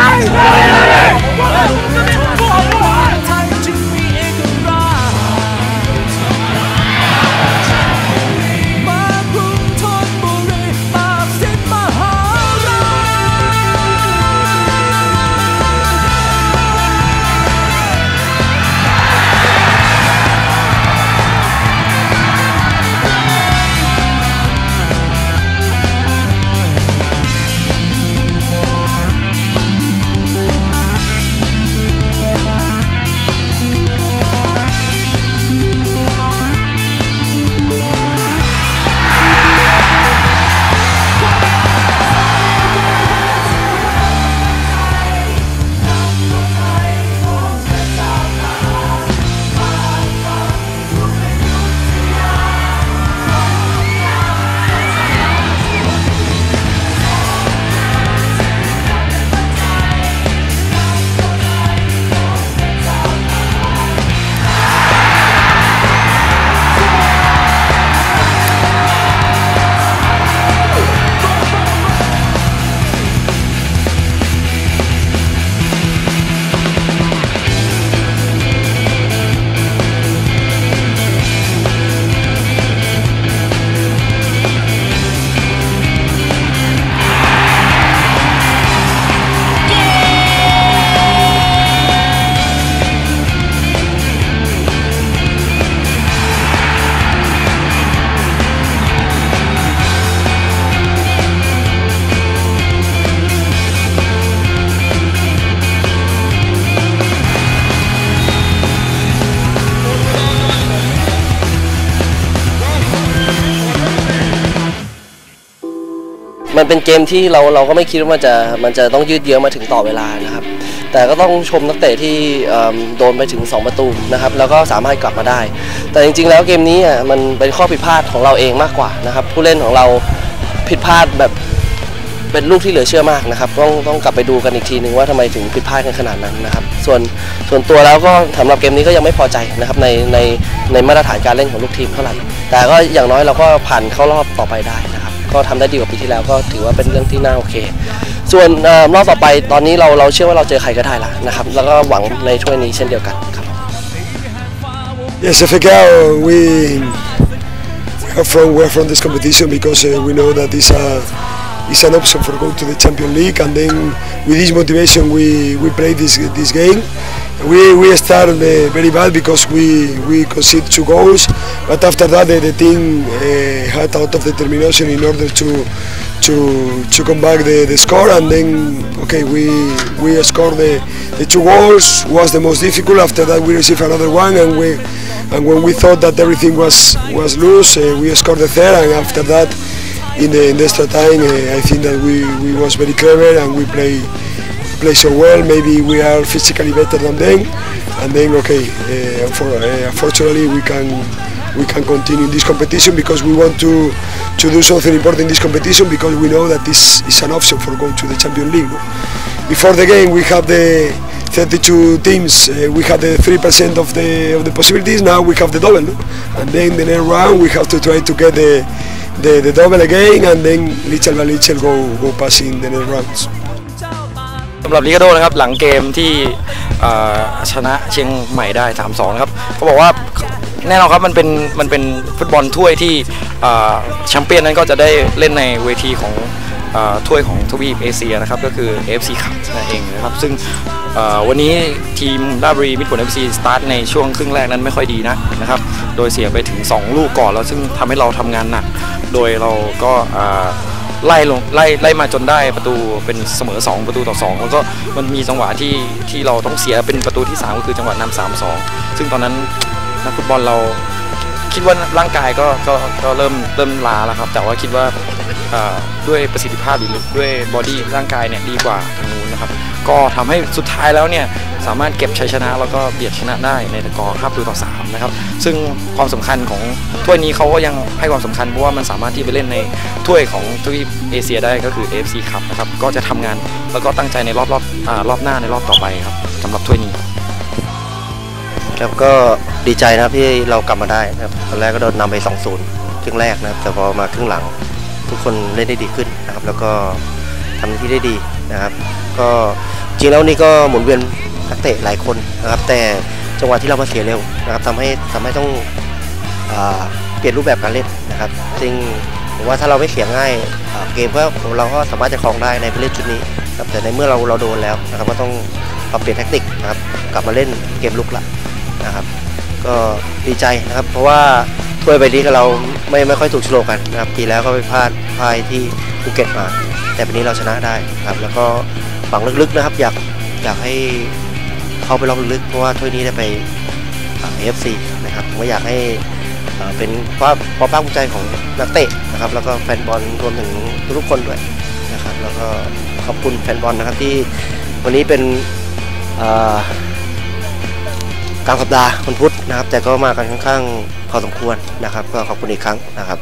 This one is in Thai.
¡Ay, มันเป็นเกมที่เราเราก็ไม่คิดว่ามันจะมันจะต้องยืดเยื้อมาถึงต่อเวลานะครับ แต่ก็ต้องชมนักเตะที่โดนไปถึง 2 ประตูนะครับ แล้วก็สามารถกลับมาได้ แต่จริงๆ แล้วเกมนี้อะมันเป็นข้อผิดพลาดของเราเองมากกว่านะครับ ผู้เล่นของเราผิดพลาดแบบเป็นลูกที่เหลือเชื่อมากนะครับต้องต้องกลับไปดูกันอีกทีหนึ่งว่าทำไมถึงผิดพลาดกันขนาดนั้นนะครับ ส่วนส่วนตัวแล้วก็สำหรับเกมนี้ก็ยังไม่พอใจนะครับในในในมาตรฐานการเล่นของลูกทีมเท่าไหร่แต่ก็อย่างน้อยเราก็ผ่านเข้ารอบต่อไปได้นะ ก็ทำได้ดีกว่าปีที่แล้วก็ถือว่าเป็นเรื่องที่น่าโอเค ส่วนรอบต่อไปตอนนี้เราเราเชื่อว่าเราเจอใครก็ได้ละนะครับแล้วก็หวังในถ้วยนี้เช่นเดียวกันครับ Yes, FKO, we we are from we are from this competition because uh, we know that it's a it's an option for go to the Champions League, and then with this motivation we we play this this game. We we start uh, very bad because we we concede two goals, but after that the, the team uh, had lot of determination in order to to to come back the, the score, and then okay we we scored the the two goals was the most difficult. After that we received another one, and we and when we thought that everything was was loose, uh, we scored the third, and after that, in the, in extra time, uh, I think that we, we was very clever and we play play so well. Maybe we are physically better than them, and then okay, uh, for, uh, unfortunately we can we can continue in this competition because we want to to do something important in this competition because we know that this is an option for going to the Champions League. Before the game, we have the 32 teams. Uh, we have the 3% of the of the possibilities. Now we have the double, and then the next round we have to try to get the the, the double again, and then little by little go go passing the next rounds. สำหรับลิกาโดนะครับหลังเกมที่ชนะเชียงใหม่ได้ 3-2 นะครับเขาบอกว่าแน่นอนครับมันเป็นมันเป็นฟุตบอลถ้วยที่แชมเปี้ยนนั้นก็จะได้เล่นในเวทีของอถ้วยของทวีปเอเชียนะครับก็คือ FC คัพนั่นเองนะครับซึ่ง วันนี้ทีมราบรีมิตรผล FC สตาร์ทในช่วงครึ่งแรกนั้นไม่ค่อยดีนะนะครับ โดยเสียไปถึง 2 ลูกก่อนแล้วซึ่งทำให้เราทำงานหนัก โดยเราก็ไล่ลงไล่ไล่มาจนได้ประตูเป็นเสมอ 2 ประตูต่อ 2 แล้วก็มันมีจังหวะที่ที่เราต้องเสียเป็นประตูที่ 3 ก็คือจังหวะนำสามสองซึ่งตอนนั้นนักฟุตบอลเรา คิดว่าร่างกายก็ก็ก็เริ่มเริ่มล้าแล้วครับ แต่ว่าคิดว่าด้วยประสิทธิภาพหรือด้วยบอดี้ร่างกายเนี่ยดีกว่าทางนู้นนะครับ ก็ทำให้สุดท้ายแล้วเนี่ยสามารถเก็บชัยชนะแล้วก็เบียดชนะได้ในตะกอ5ประตูต่อ3นะครับ ซึ่งความสำคัญของถ้วยนี้เขาก็ยังให้ความสำคัญเพราะว่ามันสามารถที่ไปเล่นในถ้วยของทวีปเอเชียได้ก็คือ AFC ครับนะครับ ก็จะทำงานแล้วก็ตั้งใจในรอบรอบอรอบหน้าในรอบต่อไปครับสำหรับถ้วยนี้ ครับก็ดีใจนะครับที่เรากลับมาได้นะครับตอนแรกก็โดนนำไป 2-0 ครึ่งแรกนะครับ แต่พอมาครึ่งหลัง ทุกคนเล่นได้ดีขึ้นนะครับ แล้วก็ทำหน้าที่ได้ดีนะครับ ก็จริงแล้วนี่ก็หมุนเวียนนักเตะหลายคนนะครับ แต่จังหวะที่เรามาเสียเร็วนะครับทำให้ทำให้ต้องอเปลี่ยนรูปแบบการเล่นนะครับ ซึ่งผมว่าถ้าเราไม่เสียง่ายเกมก็เราก็สามารถจะครองได้ในผู้เล่นชุดนี้ครับแต่ในเมื่อเราเราโดนแล้วนะครับก็ต้องปรับเปลี่ยนแทคนิคนะครับกลับมาเล่นเกมลุกละ นะครับ ก็ดีใจนะครับ เพราะว่าถ้วยใบนี้กับเราไม่ไม่ค่อยถูกโลกกันนะครับทีแล้วก็ไปพลาดพายที่ภูเก็ตมา แต่ปีนี้เราชนะได้ครับ แล้วก็หวังลึกๆนะครับ อยากอยากให้เข้าไปรอบลึกเพราะว่าถ้วยนี้ได้ไปเอฟซีนะครับผมก็อยากให้เป็นความความภาคภูมิใจของนักเตะนะครับ แล้วก็แฟนบอลรวมถึงทุกคนด้วยนะครับ แล้วก็ขอบคุณแฟนบอลนะครับที่วันนี้เป็นอ่อ กลางสัปดาห์วันพุธนะครับ แต่ก็มากันค่อนข้างพอสมควรนะครับ ก็ขอบคุณอีกครั้งนะครับ